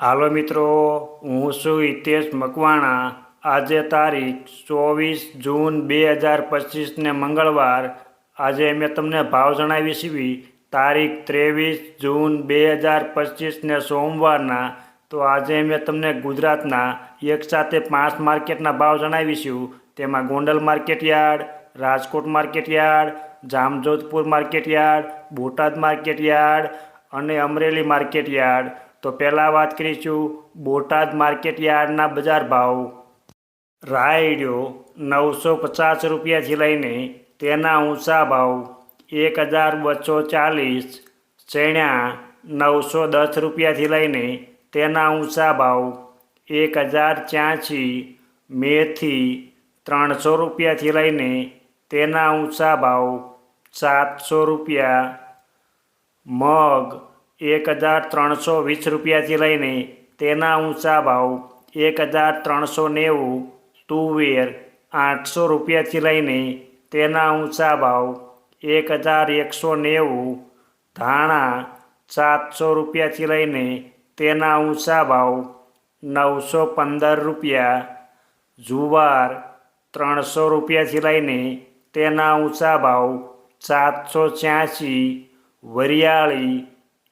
હાલો મિત્રો, હું છું હિતેશ મકવાણા. આજે તારીખ ચોવીસ જૂન બે હજાર પચીસને મંગળવાર. આજે મેં તમને ભાવ જણાવી છીએ તારીખ ત્રેવીસ જૂન બે હજાર પચીસને સોમવારના. તો આજે મેં તમને ગુજરાતના એક સાથે પાંચ માર્કેટના ભાવ જણાવીશું તેમાં Gondal market yard, Rajkot market yard, Jamjodhpur market yard, Botad market yard અને અમરેલી માર્કેટ યાર્ડ. તો પહેલાં વાત કરીશું બોટાદ માર્કેટ યાર્ડના બજાર ભાવ. રાયડ્યો નવસો પચાસ રૂપિયાથી લઈને તેના ઊંચા ભાવ એક હજાર બસો ચાલીસ, ચણ્યા નવસો દસ રૂપિયાથી લઈને તેના ઊંચા ભાવ એક હજાર ચ્યાસી મેથી ત્રણસો રૂપિયાથી લઈને તેના ઊંચા ભાવ સાતસો રૂપિયા, મગ એક હજાર ત્રણસો વીસ રૂપિયાથી લઈને તેના ઊંચા ભાવ એક હજાર ત્રણસો નેવું તુવેર આઠસો રૂપિયાથી લઈને તેના ઊંચા ભાવ એક હજાર એકસો નેવું ધાણા સાતસો રૂપિયાથી લઈને તેના ઊંચા ભાવ નવસો પંદર રૂપિયા જુવાર ત્રણસો રૂપિયાથી લઈને તેના ઊંચા ભાવ સાતસો છ્યાસી વરિયાળી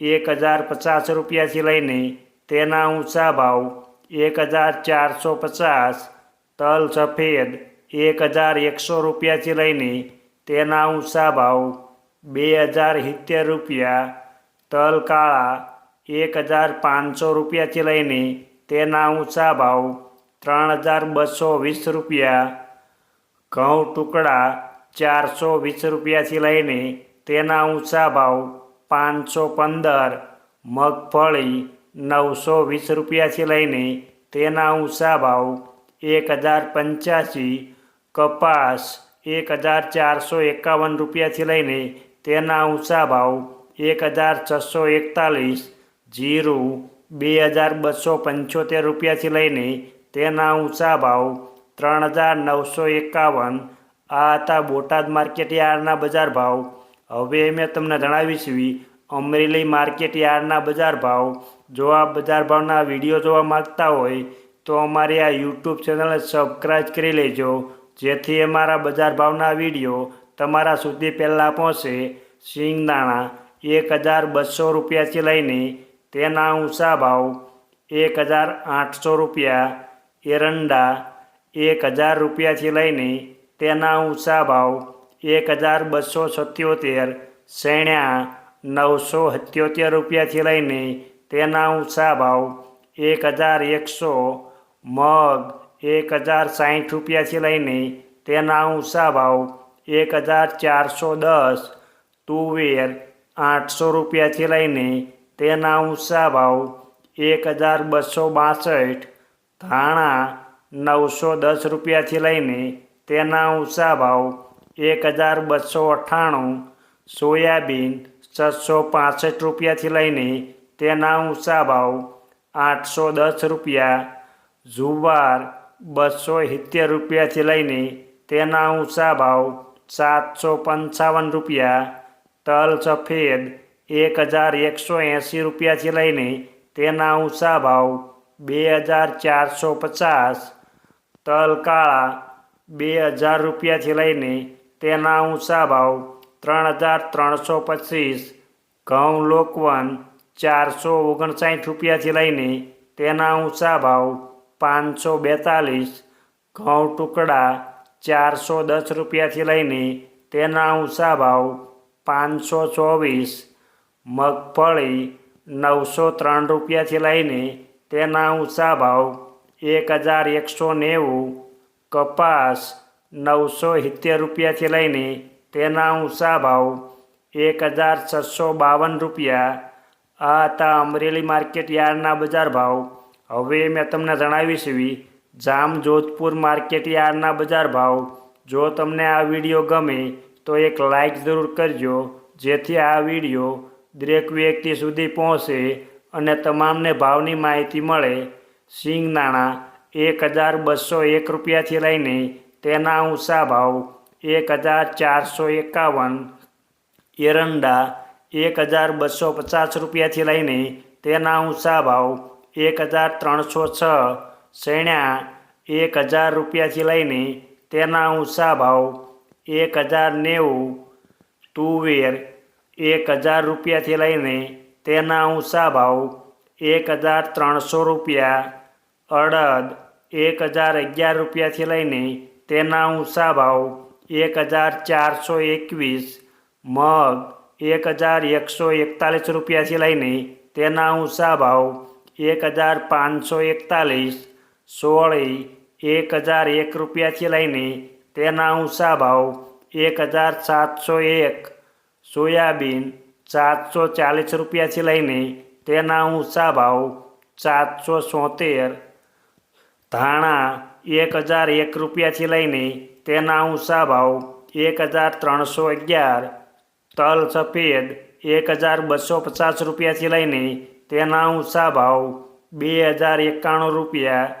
એક હજાર પચાસ રૂપિયાથી લઈને તેના ઊંચા ભાવ એક હજાર ચારસો પચાસ, તલ સફેદ એક હજાર એકસો રૂપિયાથી લઈને તેના ઊંચા ભાવ બે હજાર સિત્તેર રૂપિયા, તલ કાળા એક હજાર પાંચસો રૂપિયાથી લઈને તેના ઊંચા ભાવ ત્રણ હજાર બસો વીસ રૂપિયા, ઘઉં ટુકડા ચારસો વીસ રૂપિયાથી લઈને તેના ઊંચા ભાવ પાંચસો પંદર, મગફળી નવસો વીસ રૂપિયાથી લઈને તેના ઊંચા ભાવ એક હજાર પંચ્યાસી, કપાસ એક હજાર ચારસો એકાવન રૂપિયાથી લઈને તેના ઊંચા ભાવ એક હજાર છસો એકતાલીસ, જીરું બે હજાર બસો પંચોતેર રૂપિયાથી લઈને તેના ઊંચા ભાવ ત્રણ હજાર નવસો એકાવન, આ હતા બોટાદ માર્કેટ યાર્ડના બજાર ભાવ હવે મેં તમને જણાવી છીએ અમરેલી માર્કેટ યાર્ડના બજાર ભાવ. જો આ બજાર ભાવના વીડિયો જોવા માગતા હોય, તો અમારી આ યુટ્યુબ ચેનલને સબસ્ક્રાઈબ કરી લેજો. જેથી અમારા બજાર ભાવના વીડિયો તમારા સુધી પહેલાં પહોંચે. સિંગદાણા એક હજાર બસો રૂપિયાથી લઈને તેના ઊંચા ભાવ એક હજાર આઠસો રૂપિયા. એરંડા એક હજાર રૂપિયાથી લઈને તેના ઊંચા ભાવ એક હજાર બસો સત્યોતેર, શેણ્યા નવસો સત્યોતેર રૂપિયાથી લઈને તેના ઊંચા ભાવ એક હજાર એકસો, મગ એક હજાર સાઠ રૂપિયાથી લઈને તેના ઊંચા ભાવ એક હજાર ચારસો દસ, તુવેર આઠસો રૂપિયાથી લઈને તેના ઊંચા ભાવ એક હજાર બસો બાસઠ, ધાણા નવસો દસ રૂપિયાથી લઈને તેના ઊંચા ભાવ એક હજાર બસો અઠ્ઠાણું સોયાબીન છસો પાસઠ રૂપિયાથી લઈને તેના ઊંચા ભાવ આઠસો દસ રૂપિયા, જુવાર બસો સિત્તેર રૂપિયાથી લઈને તેના ઊંચા ભાવ સાતસો પંચાવન રૂપિયા, તલ સફેદ એક હજાર એકસો એંસી રૂપિયાથી લઈને તેના ઊંચા ભાવ બે હજાર ચારસો પચાસ, તલ કાળા બે હજાર રૂપિયાથી લઈને તેના ઊંચા ભાવ ત્રણ હજાર ત્રણસો પચીસ, ઘઉં લોકવન ચારસો ઓગણસાઠ રૂપિયાથી લઈને તેના ઊંચા ભાવ પાંચસો બેતાલીસ, ઘઉં ટુકડા ચારસો દસ રૂપિયાથી લઈને તેના ઊંચા ભાવ પાંચસો ચોવીસ, મગફળી નવસો ત્રણ રૂપિયાથી લઈને તેના ઊંચા ભાવ એક હજાર એકસો નેવું, કપાસ નવસો સિત્તેર રૂપિયાથી લઈને તેના ઊંચા ભાવ એક હજાર છસો બાવન રૂપિયા. આ હતા અમરેલી માર્કેટ યાર્ડના બજાર ભાવ. હવે મેં તમને જણાવી એવી જામ જોધપુર માર્કેટ યાર્ડના બજાર ભાવ. જો તમને આ વીડિયો ગમે તો એક લાઇક જરૂર કરજો, જેથી આ વીડિયો દરેક વ્યક્તિ સુધી પહોંચે અને તમામને ભાવની માહિતી મળે. સિંગ નાણાં એક હજાર બસો એક રૂપિયાથી લઈને તેના ઊંચા ભાવ એક હજાર ચારસો એકાવન, એરંડા એક હજાર બસો પચાસ રૂપિયાથી લઈને તેના ઊંચા ભાવ એક હજાર ત્રણસો છ શેણા એક હજાર રૂપિયાથી લઈને તેના ઊંચા ભાવ એક હજાર નેવું, તુવેર એક હજાર રૂપિયાથી લઈને તેના ઊંચા ભાવ એક હજાર ત્રણસો રૂપિયા, અડદ એક હજાર અગિયાર રૂપિયાથી લઈને તેના ઊંચા ભાવ એક હજાર ચારસો એકવીસ, મગ એક હજાર એકસો એકતાલીસ રૂપિયાથી લઈને તેના ઊંચા ભાવ એક હજાર પાંચસો એકતાલીસ, સોળી એક હજાર એક રૂપિયાથી લઈને તેના ઊંચા ભાવ એક હજાર સાતસો એક, સોયાબીન સાતસો ચાલીસ રૂપિયાથી લઈને તેના ઊંચા ભાવ સાતસો સોતેર ધાણા એક હજાર એક રૂપિયાથી લઈને તેના ઊંચા ભાવ એક હજાર ત્રણસો અગિયાર, તલ સફેદ એક હજાર બસો પચાસ રૂપિયાથી લઈને તેના ઊંચા ભાવ બે હજાર એકાણું રૂપિયા,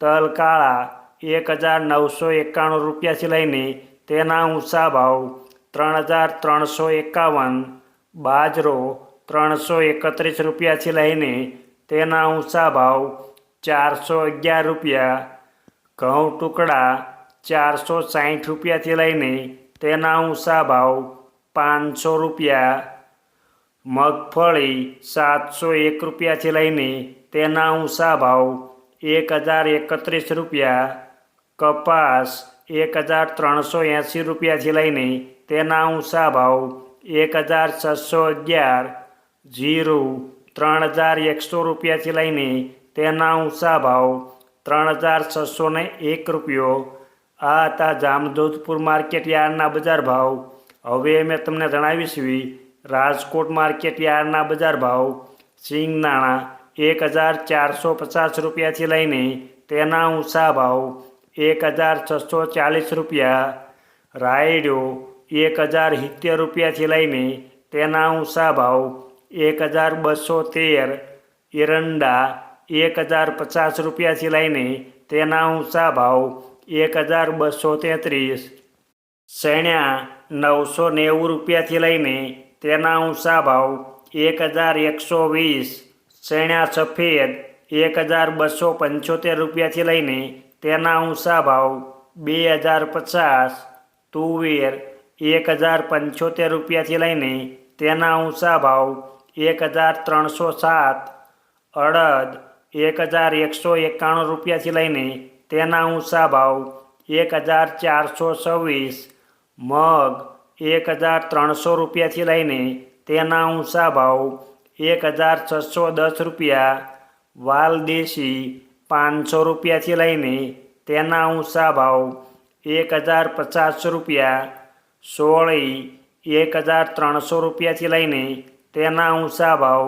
તલ કાળા એક હજાર નવસો એકાણું રૂપિયાથી લઈને તેના ઊંચા ભાવ ત્રણ હજાર ત્રણસો એકાવન, બાજરો ત્રણસો એકત્રીસ રૂપિયાથી લઈને તેના ઊંચા ભાવ ચારસો અગિયાર રૂપિયા ઘઉં ટુકડા ચારસો સાહીઠ રૂપિયાથી લઈને તેના ઊંચા ભાવ પાંચસો રૂપિયા, મગફળી સાતસો એક રૂપિયાથી લઈને તેના ઊંચા ભાવ એક હજાર એકત્રીસ રૂપિયા, કપાસ એક હજાર ત્રણસો એંસી રૂપિયાથી લઈને તેના ઊંચા ભાવ એક હજાર છસો અગિયાર, જીરું ત્રણ હજાર એકસો રૂપિયાથી લઈને તેના ઊંચા ભાવ ત્રણ હજાર છસો ને એક રૂપિયો. આ હતા જામજોધપુર માર્કેટ યાર્ડના બજાર ભાવ. હવે મેં તમને જણાવીશું રાજકોટ માર્કેટ યાર્ડના બજાર ભાવ. સિંગદાણા એક હજાર ચારસો પચાસ રૂપિયાથી લઈને તેના ઊંચા ભાવ એક હજાર છસો ચાલીસ રૂપિયા. રાયડો એક હજાર સિત્તેર રૂપિયાથી લઈને તેના ઊંચા ભાવ એક હજાર બસો તેર. એરંડા એક હજાર પચાસ રૂપિયાથી લઈને તેના ઊંચા ભાવ એક હજાર બસો તેત્રીસ. શેણ્યા નવસો નેવું રૂપિયાથી લઈને તેના ઊંચા ભાવ એક હજાર એકસો વીસ. શેણ્યા સફેદ એક હજાર બસો પંચોતેર રૂપિયાથી લઈને તેના ઊંચા ભાવ બે હજાર પચાસ. તુવેર એક હજાર પંચોતેર રૂપિયાથી લઈને તેના ઊંચા ભાવ એક હજાર ત્રણસો સાત. અડદ એક હજાર એકસો એકાણું રૂપિયાથી લઈને તેના ઊંચા ભાવ એક હજાર ચારસો છવ્વીસ, મગ એક હજાર ત્રણસો રૂપિયાથી લઈને તેના ઊંચા ભાવ એક હજાર છસો દસ રૂપિયા વાલદેશી પાંચસો રૂપિયાથી લઈને તેના ઊંચા ભાવ એક હજાર પચાસ રૂપિયા, સોળી એક હજાર ત્રણસો રૂપિયાથી લઈને તેના ઊંચા ભાવ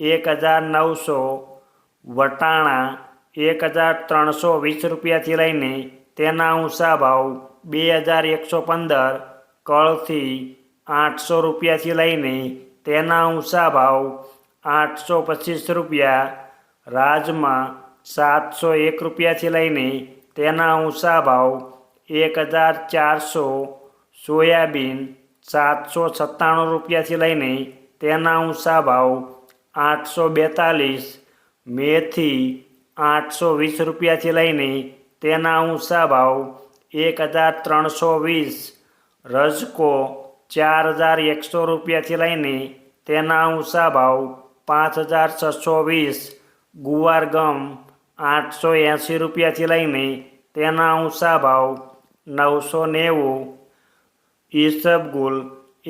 એક હજાર નવસો વટાણા એક હજાર ત્રણસો વીસ રૂપિયાથી લઈને તેના ઊંચા ભાવ બે હજાર એકસો પંદર, કળથી આઠસો રૂપિયાથી લઈને તેના ઊંચા ભાવ આઠસો પચીસ રૂપિયા, રાજમાં સાતસો એક રૂપિયાથી લઈને તેના ઊંચા ભાવ એક હજાર ચારસો, સોયાબીન સાતસો સત્તાણું રૂપિયાથી લઈને તેના ઊંચા ભાવ આઠસો બેતાલીસ મેથી આઠસો વીસ રૂપિયાથી લઈને તેના ઊંચા ભાવ એક હજાર ત્રણસો વીસ, રજકો ચાર હજાર એકસો રૂપિયાથી લઈને તેના ઊંચા ભાવ પાંચ હજાર છસો વીસ, ગુવાર ગમ આઠસો એંસી રૂપિયાથી લઈને તેના ઊંચા ભાવ નવસો નેવું ઈસબગુલ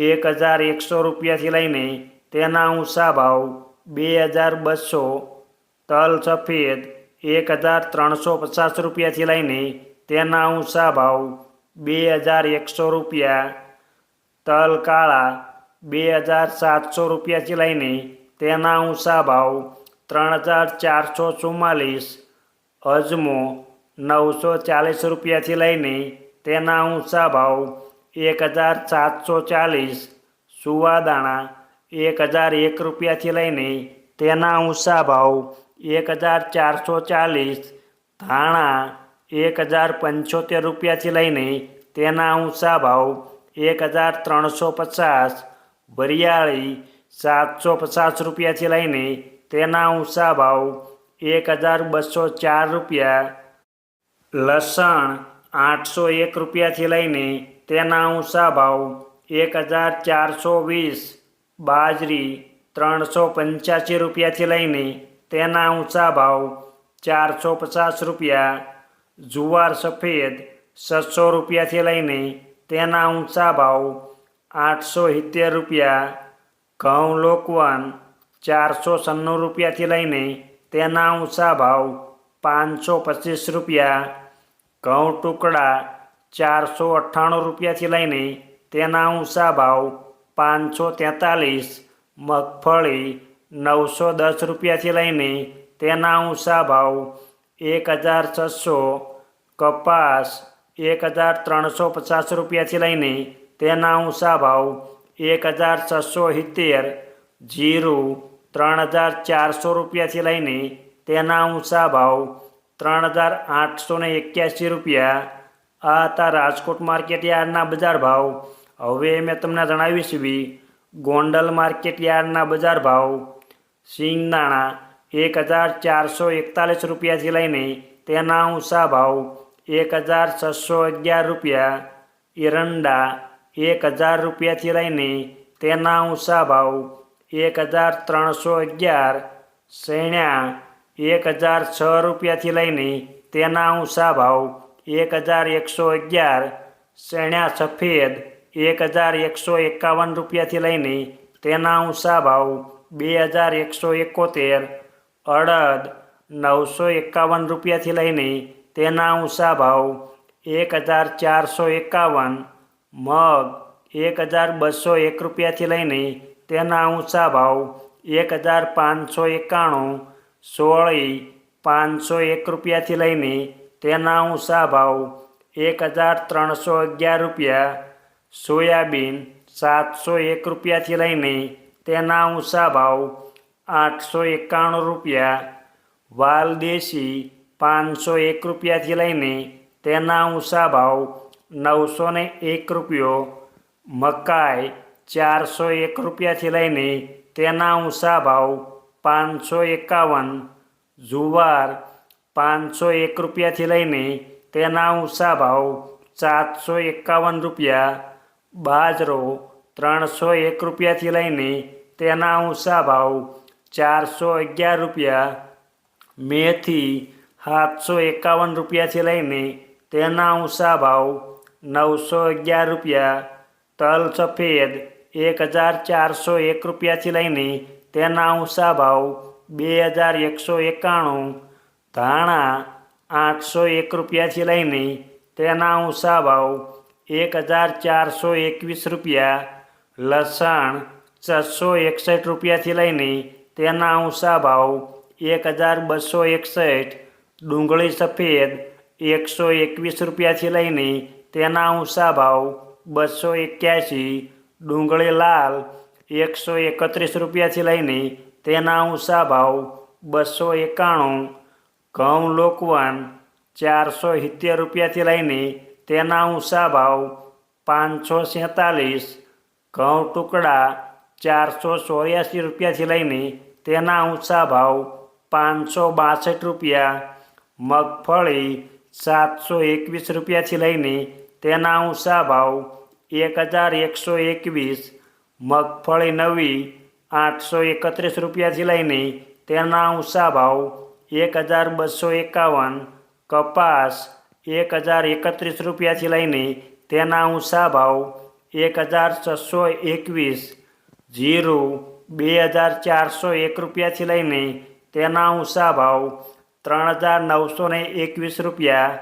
એક હજાર એકસો રૂપિયાથી લઈને તેના ઊંચા ભાવ બે હજાર બસો તલ સફેદ એક હજાર ત્રણસો પચાસ રૂપિયાથી લઈને તેના ઊંચા ભાવ બે હજાર એકસો રૂપિયા. તલ કાળા બે હજાર સાતસો રૂપિયાથી લઈને તેના ઊંચા ભાવ ત્રણ હજાર ચારસો ચુમ્માલીસ. અજમો નવસો ચાલીસ રૂપિયાથી લઈને તેના ઊંચા ભાવ એક હજાર સાતસો ચાલીસ. સુવાદાણા એક હજાર એક રૂપિયાથી લઈને તેના ઊંચા ભાવ એક હજાર ચારસો ચાલીસ, ધાણા એક હજાર પંચોતેર રૂપિયાથી લઈને તેના ઊંચા ભાવ એક હજાર ત્રણસો પચાસ, વરિયાળી સાતસો પચાસ રૂપિયાથી લઈને તેના ઊંચા ભાવ એક હજાર બસો ચાર રૂપિયા, લસણ આઠસો એક રૂપિયાથી લઈને તેના ઊંચા ભાવ એક હજાર ચારસો વીસ, બાજરી ત્રણસો પંચ્યાસી રૂપિયાથી લઈને તેના ઊંચા ભાવ ચારસો પચાસ રૂપિયા, જુવાર સફેદ છસો રૂપિયાથી લઈને તેના ઊંચા ભાવ આઠસો સિત્તેર રૂપિયા, ઘઉં લોકવન ચારસો સન્નું રૂપિયાથી લઈને તેના ઊંચા ભાવ પાંચસો પચીસ રૂપિયા, ઘઉં ટુકડા ચારસો અઠ્ઠાણું રૂપિયાથી લઈને તેના ઊંચા ભાવ પાંચસો તેતાલીસ, મગફળી નવસો દસ રૂપિયાથી લઈને તેના ઊંચા ભાવ એક હજાર છસો, કપાસ એક હજાર ત્રણસો પચાસ રૂપિયાથી લઈને તેના ઊંચા ભાવ એક હજાર છસો સિત્તેર, જીરું ત્રણ હજાર ચારસો રૂપિયાથી લઈને તેના ઊંચા ભાવ ત્રણ હજાર આઠસો ને એક્યાસી રૂપિયા. આ હતા રાજકોટ માર્કેટ યાર્ડના બજાર ભાવ. હવે મેં તમને જણાવીશ બી, ગોંડલ માર્કેટ યાર્ડના બજાર ભાવ. સિંગદાણા એક હજાર ચારસો એકતાલીસ રૂપિયાથી લઈને તેના ઊંચા ભાવ એક હજાર છસો અગિયાર રૂપિયા. એરંડા એક હજાર રૂપિયાથી લઈને તેના ઊંચા ભાવ એક હજાર ત્રણસો અગિયાર. સૈણ્યા એક હજાર છ રૂપિયાથી લઈને તેના ઊંચા ભાવ એક હજાર એકસો અગિયાર. સૈણ્યા સફેદ એક હજાર એકસો એકાવન રૂપિયાથી લઈને તેના ઊંચા ભાવ બે હજાર એકસો એકોતેર, અડદ નવસો એકાવન રૂપિયાથી લઈને તેના ઊંચા ભાવ એક હજાર ચારસો એકાવન, મગ એક હજાર બસો એક રૂપિયાથી લઈને તેના ઊંચા ભાવ એક હજાર પાંચસો એકાણું, સોળી પાંચસો એક રૂપિયાથી લઈને તેના ઊંચા ભાવ એક હજાર ત્રણસો અગિયાર રૂપિયા, સોયાબીન સાતસો એક રૂપિયાથી લઈને તેના ઊંચા ભાવ આઠસો એકાણું રૂપિયા, વાલ દેશી પાંચસો એક રૂપિયાથી લઈને તેના ઊંચા ભાવ નવસો ને એક રૂપિયો, મકાઈ ચારસો એક રૂપિયાથી લઈને તેના ઊંચા ભાવ પાંચસો એકાવન, જુવાર પાંચસો એક રૂપિયાથી લઈને તેના ઊંચા ભાવ સાતસો એકાવન રૂપિયા, બાજરો ત્રણસો એક રૂપિયાથી લઈને તેના ઊંચા ભાવ ચારસો અગિયાર રૂપિયા. મેથી સાતસો એકાવન રૂપિયાથી લઈને તેના ઊંચા ભાવ નવસો અગિયાર રૂપિયા. તલ સફેદ એક હજાર ચારસો એક રૂપિયાથી લઈને તેના ઊંચા ભાવ બે હજાર એકસો એકાણું. ધાણા આઠસો એક રૂપિયાથી લઈને તેના ઊંચા ભાવ એક હજાર ચારસો એકવીસ રૂપિયા. લસણ છસો એકસઠ રૂપિયાથી લઈને તેના ઊંચા ભાવ એક હજાર બસો એકસઠ, ડુંગળી સફેદ એકસો એકવીસ રૂપિયાથી લઈને તેના ઊંચા ભાવ બસો એક્યાસી, ડુંગળી લાલ એકસો એકત્રીસ રૂપિયાથી લઈને તેના ઊંચા ભાવ બસો એકાણું, ઘઉં લોકવન ચારસો સિત્તેર રૂપિયાથી લઈને તેના ઊંચા ભાવ પાંચસો સેતાલીસ ઘઉં ટુકડા ચારસો ચોર્યાસી રૂપિયાથી લઈને તેના ઊંચા ભાવ પાંચસો બાસઠ રૂપિયા મગફળી સાતસો એકવીસ રૂપિયાથી લઈને તેના ઊંચા ભાવ એક હજાર એકસો એકવીસ મગફળી નવી આઠસો એકત્રીસ રૂપિયાથી લઈને તેના ઊંચા ભાવ એક હજાર બસો એકાવન કપાસ એક હજાર એકત્રીસ રૂપિયાથી લઈને તેના ઊંચા ભાવ એક હજાર છસો એકવીસ જીરું બે હજાર ચારસો એક રૂપિયાથી લઈને તેના ઊંચા ભાવ ત્રણ હજાર નવસો ને એકવીસ રૂપિયા.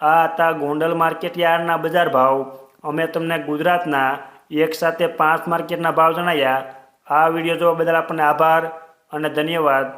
આ હતા ગોંડલ માર્કેટ યાર્ડના બજાર ભાવ. અમે તમને ગુજરાતના એક સાથે પાંચ માર્કેટના ભાવ જણાવ્યા આ વીડિયો જોવા બદલ આપણને આભાર અને ધન્યવાદ.